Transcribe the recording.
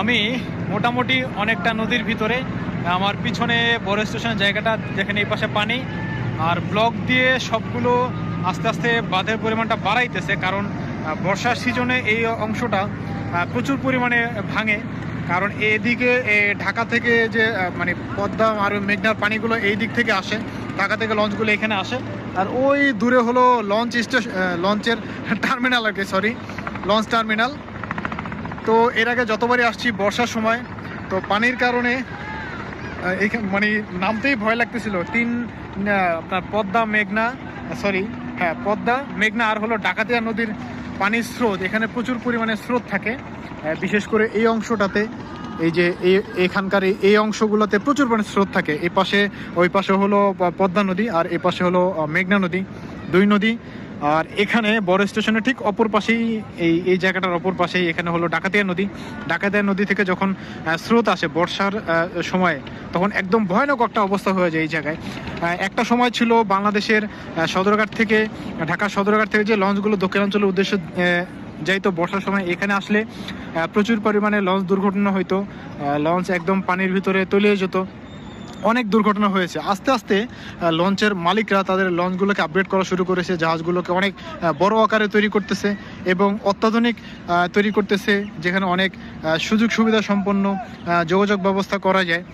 আমি মোটামুটি অনেকটা নদীর ভিতরে, আমার পিছনে বড় স্টেশনের জায়গাটা যেখানে এই পাশে পানি, আর ব্লক দিয়ে সবগুলো আস্তে আস্তে বাঁধের পরিমাণটা বাড়াইতেছে, কারণ বর্ষার সিজনে এই অংশটা প্রচুর পরিমাণে ভাঙে, কারণ এদিকে ঢাকা থেকে যে মানে পদ্মা আর মেঘনার পানিগুলো এই দিক থেকে আসে, ঢাকা থেকে লঞ্চগুলো এখানে আসে, আর ওই দূরে হলো লঞ্চ স্টেশন লঞ্চের টার্মিনাল আর কি সরি লঞ্চ টার্মিনাল তো এর আগে যতবারই আসছি বর্ষার সময়, তো পানির কারণে মানে নামতেই ভয় লাগতেছিল। তিন আপনার পদ্মা, মেঘনা সরি হ্যাঁ পদ্মা, মেঘনা আর হলো ডাকাতিয়া নদীর পানির স্রোত। এখানে প্রচুর পরিমাণে স্রোত থাকে বিশেষ করে এই অংশটাতে। এই যে এখানকার এই- অংশগুলোতে প্রচুর পরিমাণে স্রোত থাকে। এই পাশে ওই পাশে হলো পদ্মা নদী আর এই পাশে হলো মেঘনা নদী। দুই নদী আর এখানে বড় স্টেশনের ঠিক অপর পাশেই এই এই জায়গাটার অপর পাশেই এখানে হলো ডাকাতিয়া নদী। ডাকাতিয়া নদী থেকে যখন স্রোত আসে বর্ষার সময়ে, তখন একদম ভয়ানক একটা অবস্থা হয়ে যায় এই জায়গায়। একটা সময় ছিল বাংলাদেশের সদরঘাট থেকে ঢাকা সদরঘাট থেকে যে লঞ্চগুলো দক্ষিণাঞ্চলের উদ্দেশ্যে যাইতো বর্ষার সময়, এখানে আসলে প্রচুর পরিমাণে লঞ্চ দুর্ঘটনা হইতো। লঞ্চ একদম পানির ভিতরে তলিয়ে যেত। অনেক দুর্ঘটনা হয়েছে। আস্তে আস্তে লঞ্চের মালিকরা তাদের লঞ্চগুলোকে আপডেট করা শুরু করেছে, জাহাজগুলোকে অনেক বড় আকারে তৈরি করতেছে এবং অত্যাধুনিক তৈরি করতেছে, যেখানে অনেক সুযোগ সুবিধা সম্পন্ন যোগাযোগ ব্যবস্থা করা যায়।